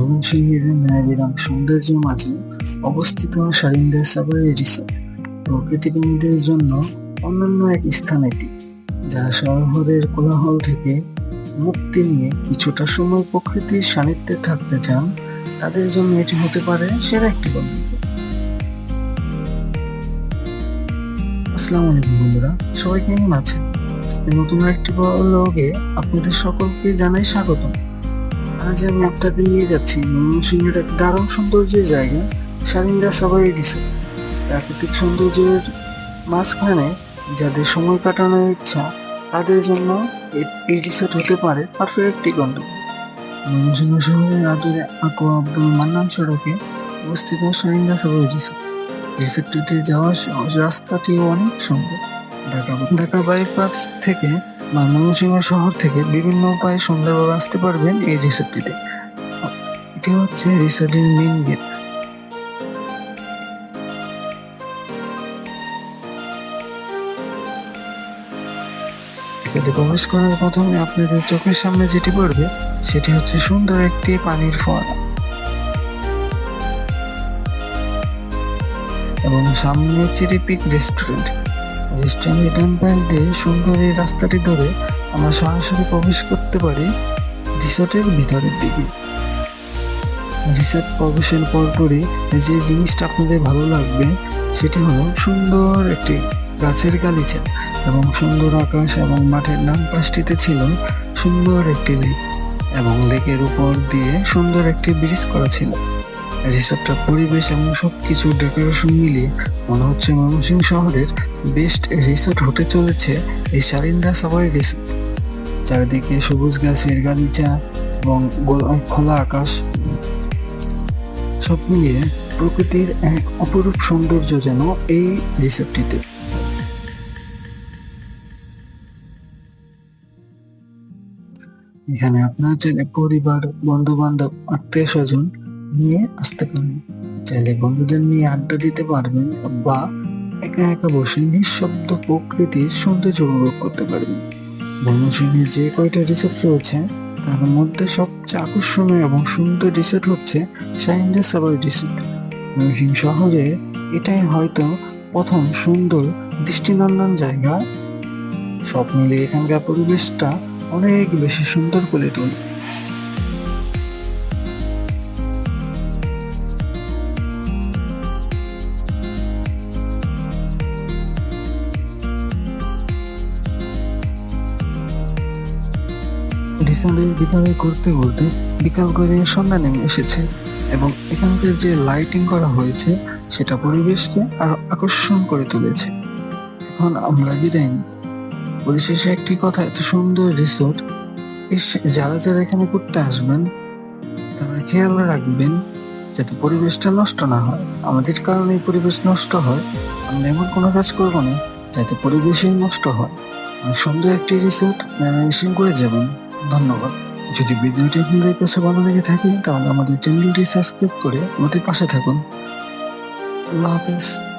ময়মনসিংহের ন্যায়বিরাম সৌন্দর্যের মাঝে অবস্থিত সারিন্দা সাবারি রিসোর্ট। প্রকৃতিপ্রেমীদের জন্য অনন্য এক স্থান এটি, যা শহরের কোলাহল থেকে মুক্তি নিয়ে কিছুটা সময় প্রকৃতির সান্নিধ্যে থাকতে চান, তাদের জন্য এটি হতে পারে সেরা একটি গন্তব্য। আসসালামু আলাইকুম বন্ধুরা, সবাই কেমন আছেন? নতুন একটি ব্লগে আপনাদের সকলকে জানাই স্বাগতম। আজ আমি আপনাদের নিয়ে যাচ্ছি। ময়মনসিংহের এক দারুণ সৌন্দর্যের জায়গা। সারিন্দা সাবারি রিসোর্ট প্রাকৃতিক সৌন্দর্যের মাঝখানে যাদের সময় কাটানোর ইচ্ছা, তাদের জন্য এই রিসোর্ট হতে পারে পারফেক্ট একটি গন্তব্য। ময়মনসিংহ শহরের আদরে আকো আব্দুল মান্নান সড়কে অবস্থিত সারিন্দা সাবারি রিসোর্ট রিসোর্টটিতে যাওয়ার রাস্তাটিও অনেক সুন্দর। ঢাকা ঢাকা বাইপাস থেকে ময়মনসিংহ শহর থেকে বিভিন্ন উপায়ে সুন্দরভাবে আসতে পারবেন এই রিসোর্টটিতে। এটি হচ্ছে রিসোর্টের মেইন গেট রিসোর্টে প্রবেশ করার প্রথমে আপনাদের চোখের সামনে যেটি পড়বে, সেটি হচ্ছে সুন্দর একটি পানির ফোয়ারা এবং সামনে চেরিপিক রেস্টুরেন্ট রেস্টুরেন্টের ডান পাশ দিয়ে সুন্দর এই রাস্তাটি ধরে আমরা সরাসরি প্রবেশ করতে পারি রিসোর্টের ভিতরের দিকে। রিসোর্ট প্রবেশের পরপরই যে জিনিসটা আপনাদের ভালো লাগবে, সেটি হলো সুন্দর একটি গাছের গালিচা এবং সুন্দর আকাশ এবং মাঠের ডান পাশটিতে ছিল সুন্দর একটি লেক এবং লেকের উপর দিয়ে সুন্দর একটি ব্রিজ করা ছিল। রিসোর্টটার পরিবেশ এবং সবকিছু ডেকোরেশন মিলিয়ে মনে হচ্ছে ময়মনসিংহ শহরের বেস্ট রিসোর্ট হতে চলেছে এই সারিন্দা সাফারি রিসোর্ট। চারিদিকে সবুজ গাছের গালিচা এবং খোলা আকাশ। সব মিলিয়ে প্রকৃতির এক অপরূপ সৌন্দর্য যেন এই রিসোর্টটিতে। এখানে আপনার চাইলে পরিবার বন্ধু বান্ধব আত্মীয় স্বজন নিয়ে আসতে পারেন। চাইলে বন্ধুদের নিয়ে আড্ডা দিতে পারবেন বা একা একা বসে নিঃশব্দ প্রকৃতির সৌন্দর্য উপভোগ করতে পারবেন। ময়মনসিংহের যে কয়টা রিসোর্ট রয়েছে, তার মধ্যে সবচেয়ে আকর্ষণীয় এবং সুন্দর রিসোর্ট হচ্ছে সাইন্ডা সাবার রিসোর্ট ময়মনসিংহ শহরে এটাই হয়তো প্রথম সুন্দর দৃষ্টিনন্দন জায়গা। সব মিলে এখানকার পরিবেশটা অনেক বেশি সুন্দর করে তোলে। রিসোর্টের ভিতরে ঘুরতে ঘুরতে বিকাল করে সন্ধ্যা নেমে এসেছে এবং এখানকার যে লাইটিং করা হয়েছে, সেটা পরিবেশকে আরও আকর্ষণ করে তুলেছে। এখন আমরা বিদায় নিই। পরিশেষে একটি কথা, এত সুন্দর রিসোর্ট যারা যারা এখানে ঘুরতে আসবেন, তারা খেয়াল রাখবেন যাতে পরিবেশটা নষ্ট না হয়। আমাদের কারণে পরিবেশ নষ্ট হয়। আমরা এমন কোনো কাজ করব না যাতে পরিবেশই নষ্ট হয়। সুন্দর একটি রিসোর্ট ন্যারেশন করে যাবেন। ধন্যবাদ। যদি ভিডিওটি আপনাদের কাছে ভালো লেগে থাকে, তাহলে আমাদের চ্যানেলটি সাবস্ক্রাইব করে আমাদের পাশে থাকুন। আল্লাহ হাফেজ।